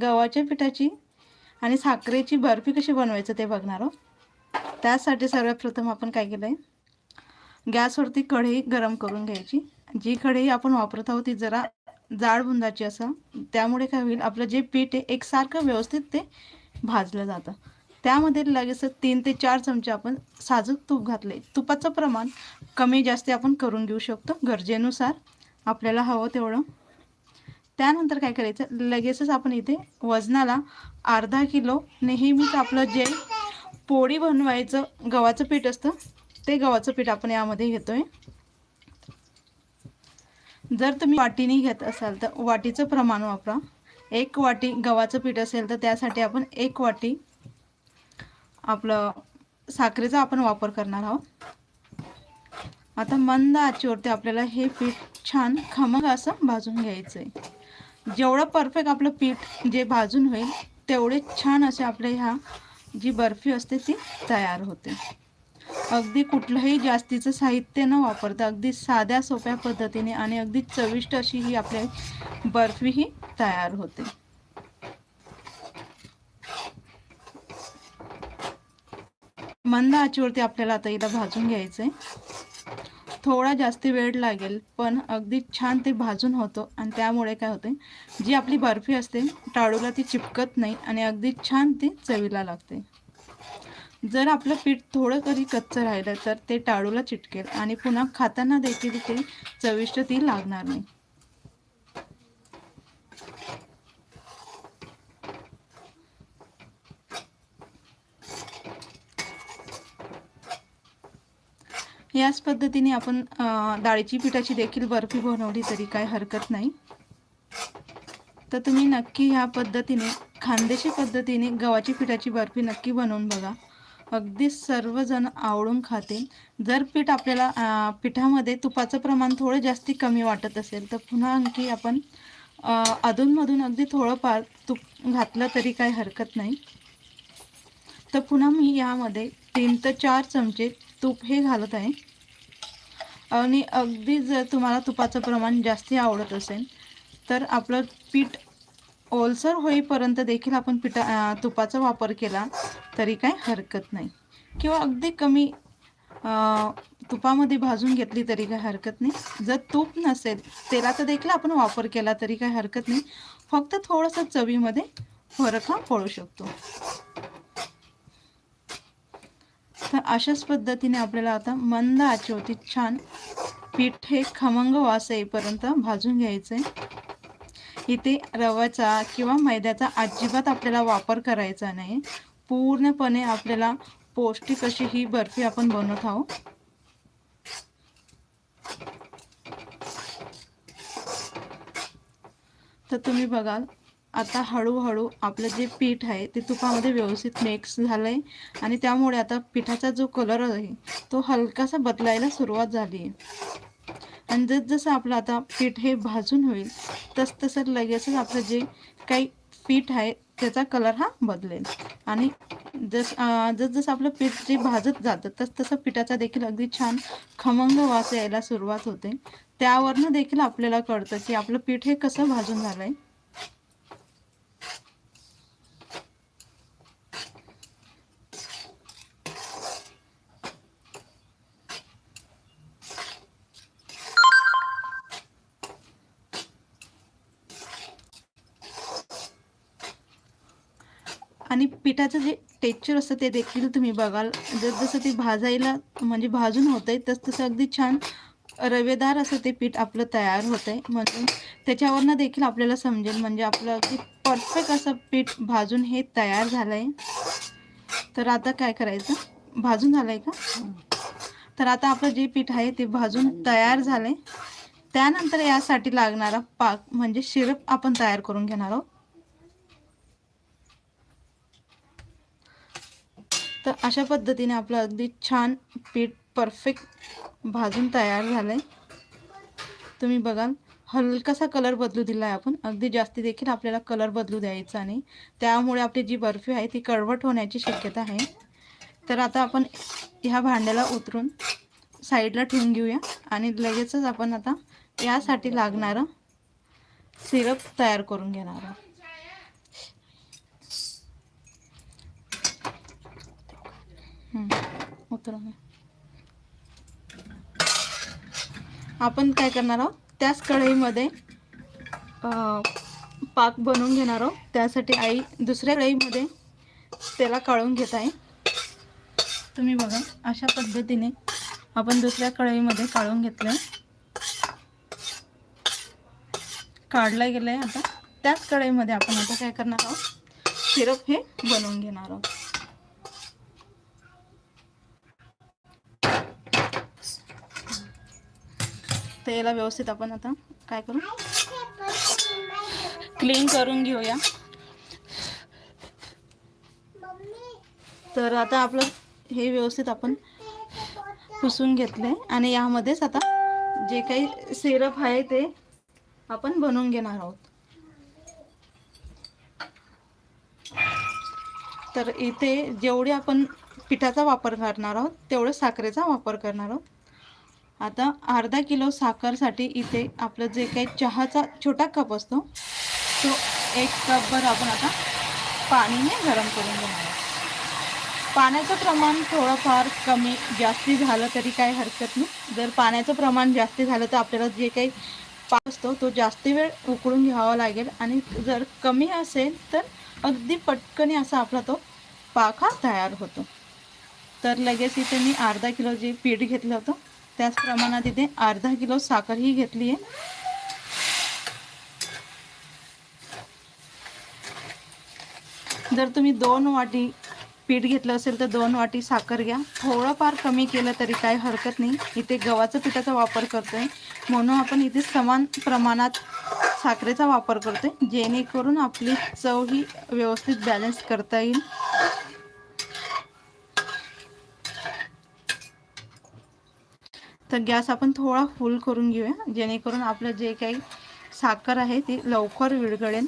गव्हाच्या पिठाची आणि साखरेची बर्फी कशी बनवायचं ते बघणार आहोत. त्यासाठी सर्वात प्रथम आपण काय केलं आहे गॅसवरती कढई गरम करून घ्यायची. जी कढई आपण वापरत आहोत ती जरा जाड बुंदाची असं. त्यामुळे काय होईल आपलं जे पीठ आहे एकसारखं व्यवस्थित ते भाजलं जातं. त्यामध्ये लगेच तीन ते चार चमचे आपण साजूक तूप घातले तुपाचं प्रमाण कमी जास्त आपण करून घेऊ शकतो. गरजेनुसार आपल्याला हवं तेवढं त्यानंतर काय करायचं? लगेचच आपण इथे वजनाला अर्धा किलो नेहमीच आपलं जे पोळी बनवायचं गव्हाचं पीठ असतं ते गव्हाचं पीठ आपण यामध्ये घेतोय. जर तुम्ही वाटीने घेत असाल तर वाटीचं प्रमाण वापरा. एक वाटी गव्हाचं पीठ असेल तर त्यासाठी आपण एक वाटी आपलं साखरेचा आपण वापर करणार आहोत. आता मंद आचेवरती आपल्याला हे पीठ छान खमंग असं भाजून घ्यायचं आहे जेवढं परफेक्ट आपलं पीठ जे भाजून होईल तेवढे छान असे आपले ह्या जी बर्फी असते ती तयार होते. अगदी कुठलंही जास्तीचं साहित्य न वापरता अगदी साध्या सोप्या पद्धतीने आणि अगदी चविष्ट अशी ही आपल्या बर्फी ही तयार होते. मंद आचेवरती आपल्याला आता इथं भाजून घ्यायचं आहे थोडा जास्त वेळ लागेल पण अगदी छान ते भाजून होतो आणि त्यामुळे काय होते जी आपली बर्फी असते टाळूला ती चिपकत नाही आणि अगदी छान ती चवीला लागते. जर आपलं पीठ थोडं तरी कच्चं राहिलं तर ते टाळूला चिटकेल आणि पुन्हा खाताना देखील ते चविष्ट ती लागणार नाही. याच पद्धतीने आपण डाळीची पिठाची देखील बर्फी बनवली तरी काय हरकत नाही. तर तुम्ही नक्की ह्या पद्धतीने खानदेशी पद्धतीने गव्हाची पिठाची बर्फी नक्की बनवून बघा. अगदी सर्वजण आवडून खाते. जर पीठ आपल्याला पिठामध्ये तुपाचं प्रमाण थोडं जास्ती कमी वाटत असेल तर पुन्हा आणखी आपण अधूनमधून अगदी थोडंफार तूप घातलं तरी काही हरकत नाही. तर पुन्हा मी यामध्ये तीन ते चार चमचे तूप हे घालत आहे. आणि अगदी जर तुम्हाला तुपाचं प्रमाण जास्ती आवडत असेल तर आपलं पीठ ओलसर होईपर्यंत देखील आपण पिठा तुपाचा वापर केला तरी काय हरकत नाही. किंवा अगदी कमी तुपामध्ये भाजून घेतली तरी काय हरकत नाही. जर तूप नसेल तेलाचा देखील आपण वापर केला तरी काय हरकत नाही. फक्त थोडंसं चवीमध्ये फरक हा पडू शकतो. तर अशाच पद्धतीने आपल्याला आता मंद आचेवरती छान पीठ हे खमंग वास येईपर्यंत भाजून घ्यायचं. आहे इथे रव्याचा किंवा मैद्याचा अजिबात आपल्याला वापर करायचा नाही. पूर्णपणे आपल्याला पौष्टिक अशी ही बर्फी आपण बनवत आहोत. तर तुम्ही बघाल आता हळूहळू आपलं जे पीठ आहे ते तुपामध्ये व्यवस्थित मिक्स झालं आहे आणि त्यामुळे आता पिठाचा जो कलर आहे तो हलकासा बदलायला सुरुवात झाली आहे आणि जसजसं आपलं आता पीठ हे भाजून होईल तस तसं लगेचच आपलं जे काही पीठ आहे त्याचा कलर हा बदलेल. आणि जस जसजसं आपलं पीठ जे भाजत जातं तस तसं पिठाचा देखील अगदी छान खमंग वास यायला सुरुवात होते. त्यावरनं देखील आपल्याला कळतं की आपलं पीठ हे कसं भाजून झालं आहे आणि पिठाचं जे टेक्चर असतं ते देखील तुम्ही बघाल. जस जसं ते भाजायला म्हणजे भाजून होतं आहे तस तसं अगदी छान रवेदार असं ते पीठ आपलं तयार होतं आहे म्हणून त्याच्यावरनं देखील आपल्याला समजेल म्हणजे आपलं अगदी परफेक्ट असं पीठ भाजून हे तयार झालं आहे तर आता काय करायचं? भाजून झालं आहे का? तर आता आपलं जे पीठ आहे ते भाजून तयार झालं आहे त्यानंतर यासाठी लागणारा पाक म्हणजे शिरप आपण तयार करून घेणार आहोत. तर अशा पद्धतीने आपलं अगदी छान पीठ परफेक्ट भाजून तयार झालं आहे तुम्ही बघाल हलकासा कलर बदलू दिला आहे आपण. अगदी जास्ती देखील आपल्याला कलर बदलू द्यायचा नाही. त्यामुळे आपली जी बर्फी आहे ती कडवट होण्याची शक्यता आहे. तर आता आपण ह्या भांड्याला उतरून साईडला ठेवून घेऊया. आणि लगेचच आपण आता यासाठी लागणारं सिरप तयार करून घेणार आहोत. तुला आपण काय करणार आहोत? त्याच कढईमध्ये पाक बनवून घेणार आहोत. त्यासाठी आई दुसऱ्या कढईमध्ये त्याला काढून घेत आहे. तुम्ही बघा अशा पद्धतीने आपण दुसऱ्या कढईमध्ये काढून घेतलं काढलं गेलं आहे आता. त्याच कढईमध्ये आपण आता काय करणार आहोत? सिरप हे बनवून घेणार आहोत. तर याला व्यवस्थित आपण आता काय करू? क्लीन करून घेऊया. तर आता आपलं हे व्यवस्थित आपण पुसून घेतलंय. आणि यामध्येच आता जे काही सिरप आहे ते आपण बनवून घेणार आहोत. तर इथे जेवढे आपण पिठाचा वापर करणार आहोत तेवढं साखरेचा वापर करणार आहोत. आता अर्धा किलो साखरसाठी इथे आपलं जे काही चहाचा छोटा कप असतो तो एक कपभर आपण आता पाणीने गरम करून घेणार पाण्याचं प्रमाण थोडंफार कमी जास्ती झालं तरी काही हरकत नाही. जर पाण्याचं प्रमाण जास्ती झालं तर आपल्याला जे काही पाक असतो तो जास्ती वेळ उकळून घ्यावा लागेल. आणि जर कमी असेल तर अगदी पटकनी असा आपला तो पाक हा तयार होतो. तर लगेच इथे मी अर्धा किलो जे पीठ घेतलं होतं त्याच प्रमाणात इथे अर्धा किलो साखरही घेतली आहे. जर तुम्ही दोन वाटी पीठ घेतलं असेल तर दोन वाटी साखर घ्या. थोडंफार कमी केलं तरी काही हरकत नाही. इथे गव्हाचं पिठाचा वापर करतोय. म्हणून आपण इथे समान प्रमाणात साखरेचा वापर करतोय. जेणेकरून आपली चव ही व्यवस्थित बॅलन्स करता येईल. तर गॅस आपण थोडा फुल करून घेऊया. जेणेकरून आपलं जे काही साखर आहे ती लवकर विरघळेल.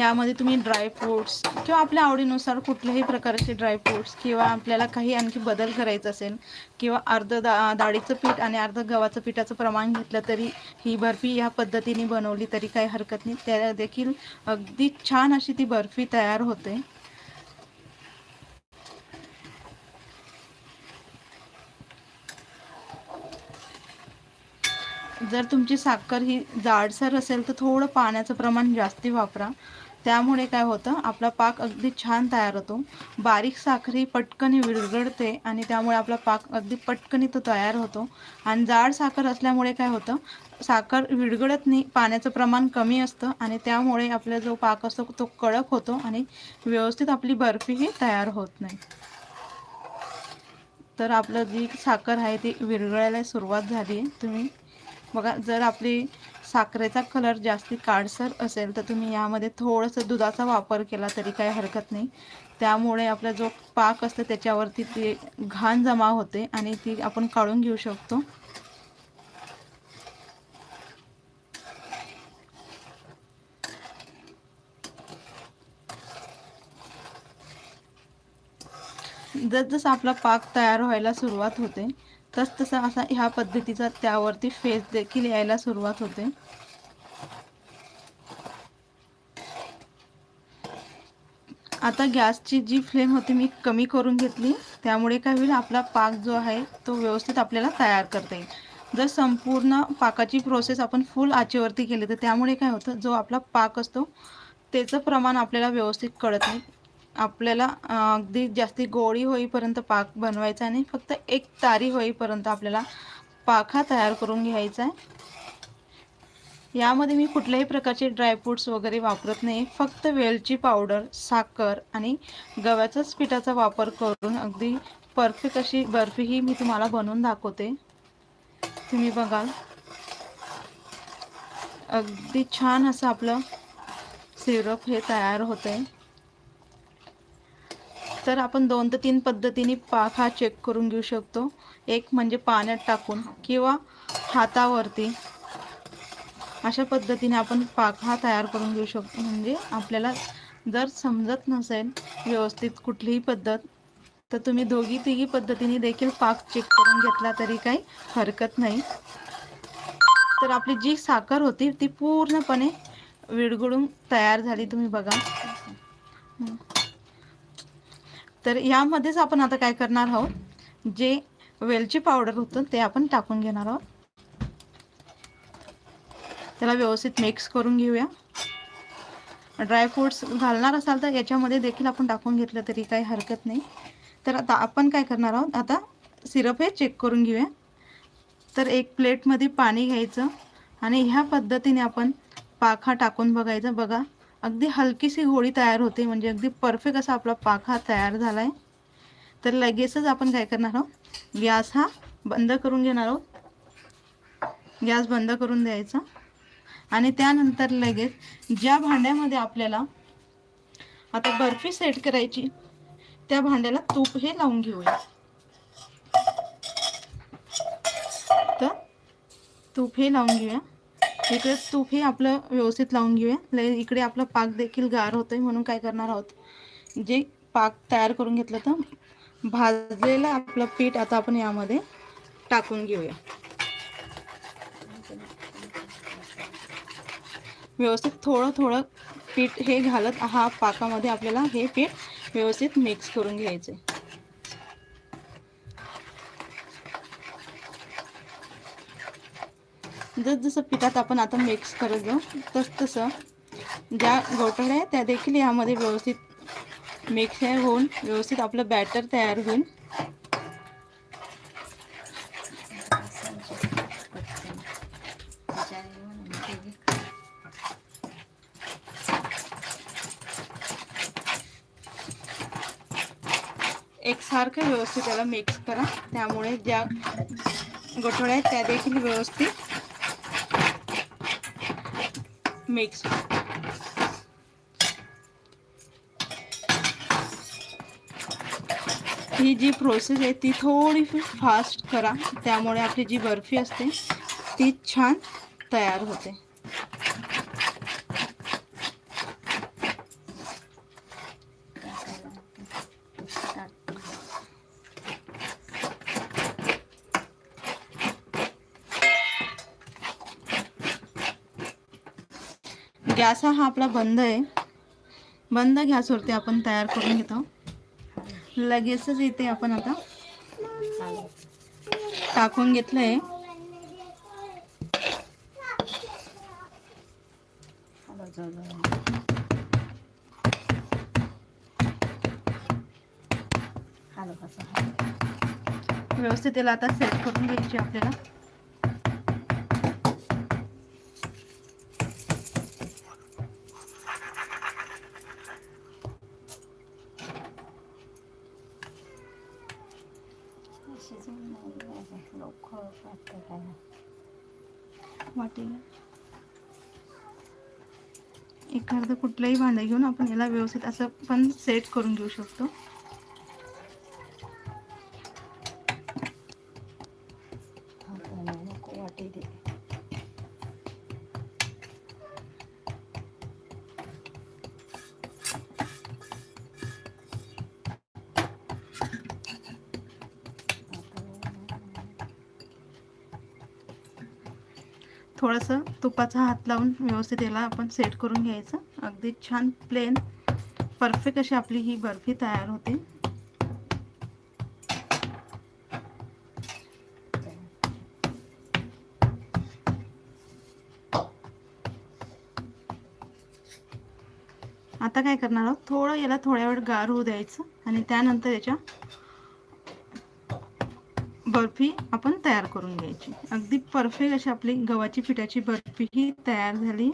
यामध्ये तुम्ही ड्रायफ्रूट्स किंवा आपल्या आवडीनुसार कुठल्याही प्रकारचे ड्रायफ्रूट्स किंवा आपल्याला काही आणखी बदल करायचा असेल किंवा अर्ध दा डाळीचं पीठ आणि अर्ध गव्हाचं पिठाचं प्रमाण घेतलं तरी ही बर्फी या पद्धतीने बनवली तरी काही हरकत नाही. त्या देखील अगदी छान अशी ती बर्फी तयार होते. जर तुमची साखर ही जाडसर असेल तर थोडं पाण्याचं प्रमाण जास्ती वापरा. त्यामुळे काय होतं आपला पाक अगदी छान तयार होतो. बारीक साखर ही पटकन विरघळते आणि त्यामुळे आपला पाक अगदी पटकन तो तयार होतो. आणि जाड साखर असल्यामुळे काय होतं साखर विरघळत नाही पाण्याचं प्रमाण कमी असतं आणि त्यामुळे आपला जो पाक असतो तो कडक होतो आणि व्यवस्थित आपली बर्फीही तयार होत नाही. तर आपलं जी साखर आहे ती विरघळायला सुरुवात झाली आहे. तुम्ही बघा जर आपली साखरेचा कलर जास्ती काळसर असेल तर तुम्ही यामध्ये थोडंसं दुधाचा वापर केला तरी काही हरकत नाही. त्यामुळे आपला जो पाक असतो त्याच्यावरती ती घाण जमा होते आणि ती आपण काढून घेऊ शकतो. जसजसं आपला पाक तयार व्हायला सुरुवात होते तस तसा असा ह्या पद्धतीचा त्यावरती फेस देखील यायला सुरुवात होते. आता गॅसची जी फ्लेम होती मी कमी करून घेतली. त्यामुळे काय होईल आपला पाक जो आहे तो व्यवस्थित आपल्याला तयार करता येईल. जर संपूर्ण पाकाची प्रोसेस आपण फुल आचेवरती केली तर त्यामुळे काय होतं जो आपला पाक असतो त्याचं प्रमाण आपल्याला व्यवस्थित कळत नाही. आपल्याला अगदी जास्ती गोळी होईपर्यंत पाक बनवायचा आणि फक्त एक तारी होईपर्यंत आपल्याला पाक हा तयार करून घ्यायचा आहे. यामध्ये मी कुठल्याही प्रकारचे ड्रायफ्रूट्स वगैरे वापरत नाही. फक्त वेलची पावडर साखर आणि गव्याच्याच पिठाचा वापर करून अगदी परफेक्ट अशी बर्फी ही मी तुम्हाला बनवून दाखवते. तुम्ही बघाल. अगदी छान असं आपलं सिरप हे तयार होतं आहे तर आपण दोन ते तीन पद्धतीने पाक हा चेक करून घेऊ शकतो. एक म्हणजे पाण्यात टाकून किंवा हातावरती. अशा पद्धतीने आपण पाक हा तयार करून घेऊ शकतो. म्हणजे आपल्याला जर समजत नसेल व्यवस्थित कुठलीही पद्धत तर तुम्ही दोघी तिघी पद्धतीने देखील पाक चेक करून घेतला तरी काही हरकत नाही. तर आपली जी साखर होती ती पूर्णपणे विरघळून तयार झाली. तुम्ही बघा. तर यामध्येच आपण आता काय करणार आहोत? जे वेलची पावडर होतं ते आपण टाकून घेणार आहोत. त्याला व्यवस्थित मिक्स करून घेऊया. ड्रायफ्रूट्स घालणार असाल तर याच्यामध्ये देखील आपण टाकून घेतलं तरी काही हरकत नाही. तर आता आपण काय करणार आहोत? आता सिरप हे चेक करून घेऊया. तर एक प्लेटमध्ये पाणी घ्यायचं आणि ह्या पद्धतीने आपण पाक हा टाकून बघायचा. बघा अगदी हलकीशी गोळी तयार होते म्हणजे अगदी परफेक्ट असा आपला पाक हा तयार झाला आहे तर लगेचच आपण काय करणार आहोत? गॅस हा बंद करून घेणार आहोत. गॅस बंद करून द्यायचा. आणि त्यानंतर लगेच ज्या भांड्यामध्ये आपल्याला आता बर्फी सेट करायची त्या भांड्याला तूप हे लावून घेऊया. तर तूप हे लावून घेऊया. इकडे तूप हे आपलं व्यवस्थित लावून घेऊया. लगेच इकडे आपलं पाक देखील गार होतोय म्हणून काय करणार आहोत? जे पाक तयार करून घेतलं तर भाजलेलं आपलं पीठ आता आपण यामध्ये टाकून घेऊया. व्यवस्थित थोडं थोडं पीठ हे घालत हा पाकामध्ये आपल्याला हे पीठ व्यवस्थित मिक्स करून घ्यायचे जस जसं पिठात आपण आता मिक्स करत जाऊ तस तसं ज्या गोटड्या आहेत त्या देखील यामध्ये व्यवस्थित मिक्स आहे होऊन व्यवस्थित आपलं बॅटर तयार होईल. एकसारखं व्यवस्थित त्याला मिक्स करा. त्यामुळे ज्या गोठवड्या आहेत त्या देखील व्यवस्थित मिक्स. ही जी प्रोसेस आहे ती थोडी फास्ट करा त्यामुळे आपली जी बर्फी असते ती छान तयार होते. असा हा आपला बंद आहे. बंद गॅसवरती आपण तयार करून घेतो. लगेचच इथे आपण आता टाकून घेतलं आहे व्यवस्थित त्याला आता सेट करून घ्यायची आपल्याला. एखादं कुठलंही भांडं घेऊन आपण याला व्यवस्थित असं पण सेट करून घेऊ शकतो. थोडंसं तुपाचा हात लावून व्यवस्थित याला आपण सेट करून घ्यायचं. अगदी छान प्लेन परफेक्ट अशी आपली ही बर्फी तयार होते. आता काय करणार आहोत? थोडं याला थोड्या वेळ गार होऊ द्यायचं आणि त्यानंतर याच्या बर्फी आपण तयार करून घ्यायची. अगदी परफेक्ट अशी आपली गव्हाची पिठाची बर्फी ही तयार झाली.